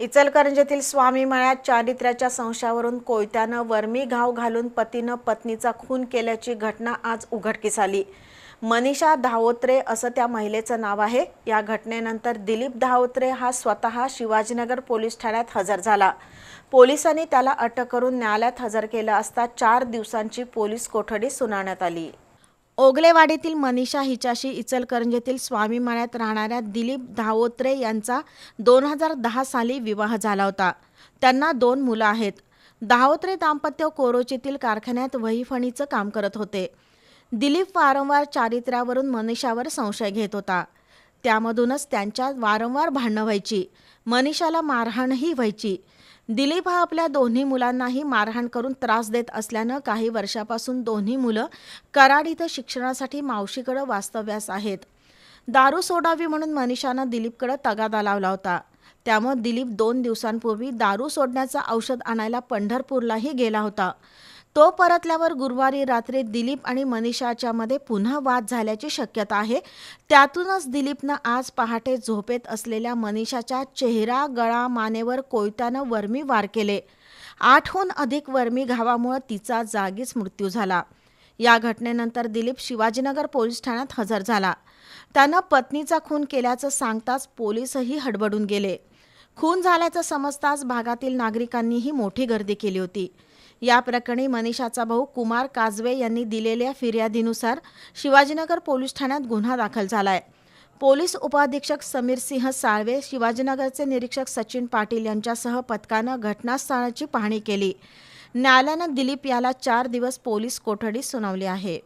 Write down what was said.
इचलकरंजीतील स्वामी मळ्यात चारित्र्याच्या संशयावरून कोयत्यानं वर्मी घाव घालून पतीनं पत्नीचा खून केल्याची घटना आज उघडकीस आली. मनीषा धावोत्रे असं त्या महिलेचं नाव आहे. या घटनेनंतर दिलीप धावोत्रे हा स्वतः शिवाजीनगर पोलीस ठाण्यात हजर झाला. पोलिसांनी त्याला अटक करून न्यायालयात हजर केलं असता चार दिवसांची पोलीस कोठडी सुनावण्यात आली. ओगलेवाडीतील मनीषा हिच्याशी इचलकरंजीतील स्वामीमाळ्यात राहणाऱ्या दिलीप धावोत्रे यांचा दोन हजार दहा साली विवाह झाला होता. त्यांना दोन मुलं आहेत. धावोत्रे दाम्पत्य कोरोचीतील कारखान्यात वहीफणीचं काम करत होते. दिलीप वारंवार चारित्र्यावरून मनीषावर संशय घेत होता. त्यामधूनच त्यांच्यात वारंवार भांडणं व्हायची. मनीषाला मारहाणही व्हायची. दिलीप हा आपल्या दोन्ही मुलांनाही मारहाण करून त्रास देत असल्यानं काही वर्षापासून दोन्ही मुलं कराड इथं शिक्षणासाठी मावशीकडं वास्तव्यास आहेत. दारू सोडावी म्हणून मनीषानं दिलीपकडं तगादा लावला होता. त्यामुळे दिलीप दोन दिवसांपूर्वी दारू सोडण्याचं औषध आणायला पंढरपूरलाही गेला होता. तो परतल्यावर गुरुवारी रात्री दिलीप आणि मनीषाच्यामध्ये पुन्हा वाद झाल्याची शक्यता आहे. त्यातूनच दिलीपनं आज पहाटे झोपेत असलेल्या मनीषाच्या चेहरा गळा मानेवर कोयत्यानं वर्मी वार केले. आठहून अधिक वर्मी घावामुळे तिचा जागीच मृत्यू झाला. या घटनेनंतर दिलीप शिवाजीनगर पोलीस ठाण्यात हजर झाला. त्यानं पत्नीचा खून केल्याचं सांगताच पोलीसही हडबडून गेले. खून झाल्याचं समजताच भागातील नागरिकांनीही मोठी गर्दी केली होती. या प्रकरणी मनीषाचा भाऊ कुमार काजवे यांनी दिलेल्या फिर्यादीनुसार शिवाजीनगर पोलीस ठाण्यात गुन्हा दाखल झालाय. पोलीस उपाधीक्षक समीर सिंह साळवे शिवाजीनगरचे निरीक्षक सचिन पाटील यांच्यासह पथकानं घटनास्थळाची पाहणी केली. न्यायालयानं दिलीप याला चार दिवस पोलीस कोठडी सुनावली आहे.